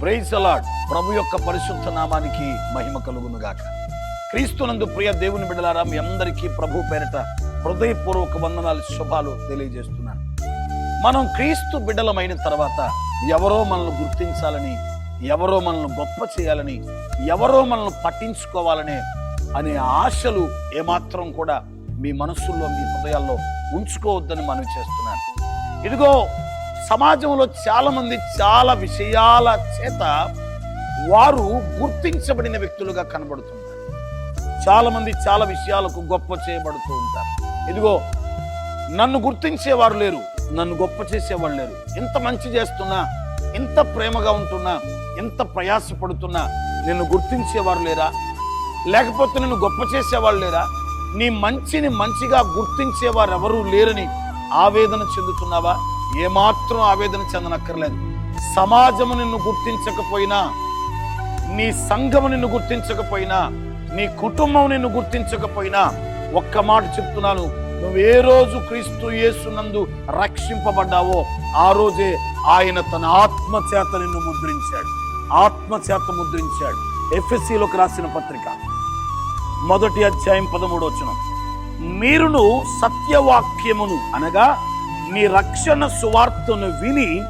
Praise అలాడ్ ప్రభు యొక్క పరిశుద్ధ నామానికి మహిమ కలుగును గాక క్రీస్తునందు ప్రియ దేవుని బిడలారా మీ అందరికీ ప్రభు పేరిట హృదయపూర్వక వందనాలు శుభాలు తెలియజేస్తున్నాను. మనం క్రీస్తు బిడ్డలమైన తర్వాత ఎవరో మనల్ని గుర్తించాలని ఎవరో మనల్ని గొప్ప చేయాలని ఎవరో మనల్ని పట్టించుకోవాలనే అనే ఆశలు ఏమాత్రం కూడా మీ మనస్సుల్లో మీ హృదయాల్లో ఉంచుకోవద్దని మనవి చేస్తున్నాను. ఇదిగో సమాజంలో చాలా మంది చాలా విషయాల చేత వారు గుర్తించబడిన వ్యక్తులుగా కనబడుతున్నారు చాలా మంది చాలా విషయాలకు గొప్ప చేయబడుతూ ఉంటారు. ఇదిగో నన్ను గుర్తించేవారు లేరు నన్ను గొప్ప చేసేవాళ్ళు లేరు. ఇంత మంచి చేస్తున్నా ఇంత ప్రేమగా ఉంటున్నా ఇంత ప్రయాసపడుతున్నా నిన్ను గుర్తించేవారు లేరా? లేకపోతే నిన్ను గొప్ప చేసేవాళ్ళు లేరా? నీ మంచిని మంచిగా గుర్తించేవారు ఎవరూ లేరని ఆవేదన చెందుతున్నావా? ఏమాత్రం ఆవేదన చెందనక్కర్లేదు. సమాజము నిన్ను గుర్తించకపోయినా నీ సంఘము నిన్ను గుర్తించకపోయినా నీ కుటుంబం నిన్ను గుర్తించకపోయినా ఒక్క మాట చెప్తున్నాను. నువ్వు ఏ రోజు క్రీస్తు యేసునందు రక్షింపబడ్డావో ఆ రోజే ఆయన తన ఆత్మ చేత నిన్ను ముద్రించాడు. ఆత్మచేత ముద్రించాడు. ఎఫ్ఎస్సిలోకి రాసిన పత్రిక. మొదటి అధ్యాయం పదమూడవచనం వచ్చిన మీరును సత్యవాక్యమును అనగా మీ రక్షణ సువార్తను విని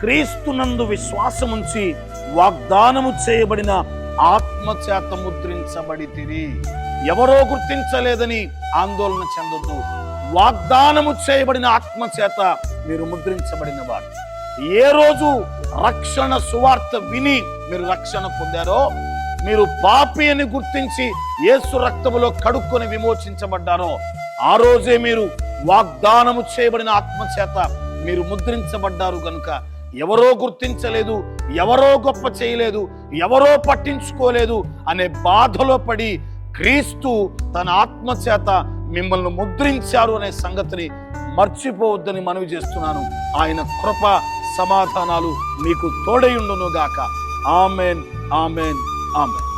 క్రీస్తునందు విశ్వాసముంచి వాగ్దానము చేయబడిన ఆత్మచేత ముద్రించబడి ముద్రించబడి ఎవరో గుర్తించలేదని ఆందోళన చెందొద్దు. వాగ్దానము చేయబడిన ఆత్మచేత మీరు ముద్రించబడిన వారు ఏ రోజు రక్షణ సువార్త విని మీరు రక్షణ పొందారో మీరు పాపి అని గుర్తించి యేసు రక్తములో కడుక్కొని విమోచించబడ్డారో ఆ రోజే మీరు వాగ్దానము చేయబడిన ఆత్మ చేత మీరు ముద్రించబడ్డారు గనుక ఎవరో గుర్తించలేదు ఎవరో గొప్ప చేయలేదు ఎవరో పట్టించుకోలేదు అనే బాధలో పడి క్రీస్తు తన ఆత్మ చేత మిమ్మల్ని ముద్రించారు అనే సంగతిని మర్చిపోవద్దని మనవి చేస్తున్నాను. ఆయన కృప సమాధానాలు మీకు తోడయుండును గాక ఆమెన్ ఆమెన్. ఆమెన్